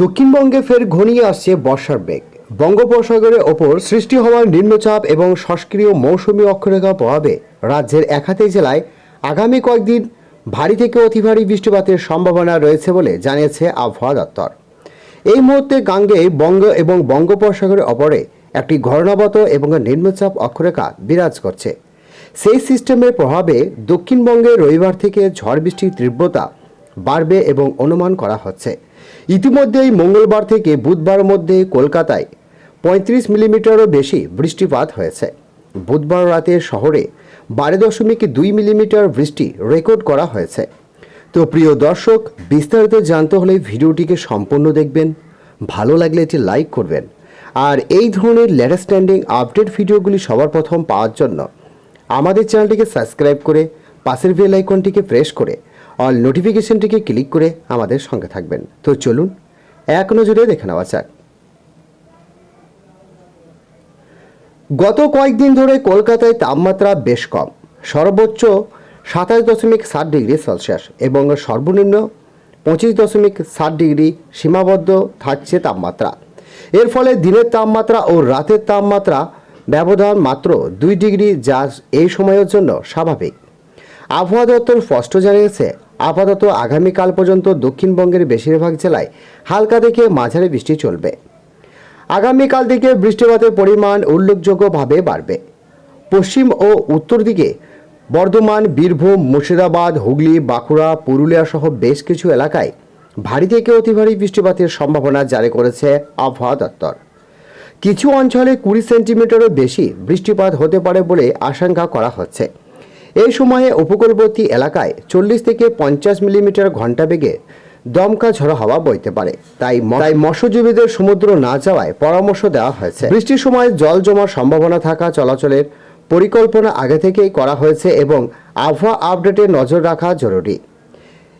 দক্ষিণবঙ্গে ফের ঘনিয়ে আসছে বর্ষার বেগ। বঙ্গোপসাগরের ওপর সৃষ্টি হওয়ার নিম্নচাপ এবং সক্রিয় মৌসুমী অক্ষরেখার প্রভাবে রাজ্যের একাধিক জেলায় আগামী কয়েকদিন ভারী থেকে অতি ভারী বৃষ্টিপাতের সম্ভাবনা রয়েছে বলে জানিয়েছে আবহাওয়া দপ্তর। এই মুহূর্তে গাঙ্গে বঙ্গ এবং বঙ্গোপসাগরের অপরে একটি ঘূর্ণাবত এবং নিম্নচাপ অক্ষরেখা বিরাজ করছে। সেই সিস্টেমের প্রভাবে দক্ষিণবঙ্গে রবিবার থেকে ঝড় বৃষ্টির তীব্রতা বাড়বে এবং অনুমান করা হচ্ছে। ইতিমধ্যেই মঙ্গলবার থেকে বুধবার মধ্যে কলকাতায় পঁয়ত্রিশ মিলিমিটারও বেশি বৃষ্টিপাত হয়েছে। বুধবার রাতে শহরে বারো দশমিক দুই মিলিমিটার বৃষ্টি রেকর্ড করা হয়েছে। তো প্রিয় দর্শক, বিস্তারিত জানতে হলে ভিডিওটিকে সম্পূর্ণ দেখবেন, ভালো লাগলে এটি লাইক করবেন। আর এই ধরনের লেটেস্ট স্ট্যান্ডিং আপডেট ভিডিওগুলি সবার প্রথম পাওয়ার জন্য আমাদের চ্যানেলটিকে সাবস্ক্রাইব করে পাশের বেল আইকনটিকে প্রেস করে অল নোটিফিকেশনটিকে ক্লিক করে আমাদের সঙ্গে থাকবেন। তো চলুন, এক নজরে দেখে নেওয়া যাক। গত কয়েকদিন ধরে কলকাতায় তাপমাত্রা বেশ কম। সর্বোচ্চ সাতাশ দশমিক সাত ডিগ্রি সেলসিয়াস এবং সর্বনিম্ন পঁচিশ দশমিক সাত ডিগ্রি সীমাবদ্ধ থাকছে তাপমাত্রা। এর ফলে দিনের তাপমাত্রা ও রাতের তাপমাত্রা ব্যবধান মাত্র দুই ডিগ্রি যা এই সময়ের জন্য স্বাভাবিক। আবহাওয়া দপ্তর স্পষ্ট জানিয়েছে আপাতত আগামীকাল পর্যন্ত দক্ষিণবঙ্গের বেশিরভাগ জেলায় হালকা থেকে মাঝারি বৃষ্টি চলবে। আগামীকাল থেকে বৃষ্টিপাতের পরিমাণ উল্লেখযোগ্যভাবে বাড়বে। পশ্চিম ও উত্তর দিকে বর্ধমান, বীরভূম, মুর্শিদাবাদ, হুগলি, বাঁকুড়া, পুরুলিয়া সহ বেশ কিছু এলাকায় ভারী থেকে অতি ভারী বৃষ্টিপাতের সম্ভাবনা জারি করেছে আবহাওয়া দপ্তর। কিছু অঞ্চলে কুড়ি সেন্টিমিটারও বেশি বৃষ্টিপাত হতে পারে বলে আশঙ্কা করা হচ্ছে। এই সময়ে উপকূলবর্তী এলাকায় চল্লিশ থেকে পঞ্চাশ মিলিমিটার ঘণ্টা বেগে দমকা ঝড়ো হাওয়া বইতে পারে। তাই তাই মৎস্যজীবীদের সমুদ্র না যাওয়ায় পরামর্শ দেওয়া হয়েছে। বৃষ্টির সময় জল জমার সম্ভাবনা থাকা চলাচলের পরিকল্পনা আগে থেকেই করা হয়েছে এবং আবহাওয়া আপডেটে নজর রাখা জরুরি।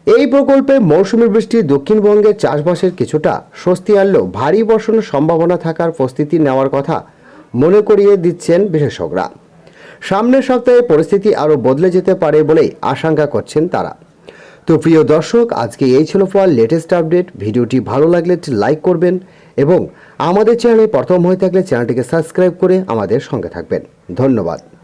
এই প্রকল্পে মৌসুমি বৃষ্টি দক্ষিণবঙ্গে চাষবাসের কিছুটা স্বস্তি আনলেও ভারী বর্ষণের সম্ভাবনা থাকার প্রস্তুতি নেওয়ার কথা মনে করিয়ে দিচ্ছেন বিশেষজ্ঞরা। সামনের সপ্তাহে পরিস্থিতি আরও বদলে যেতে পারে বলেই আশঙ্কা করছেন তারা। তো প্রিয় দর্শক, আজকে এই ছিল ফল লেটেস্ট আপডেট। ভিডিওটি ভালো লাগলে লাইক করবেন এবং আমাদের চ্যানেলে প্রথম হয়ে থাকলে চ্যানেলটিকে সাবস্ক্রাইব করে আমাদের সঙ্গে থাকবেন। ধন্যবাদ।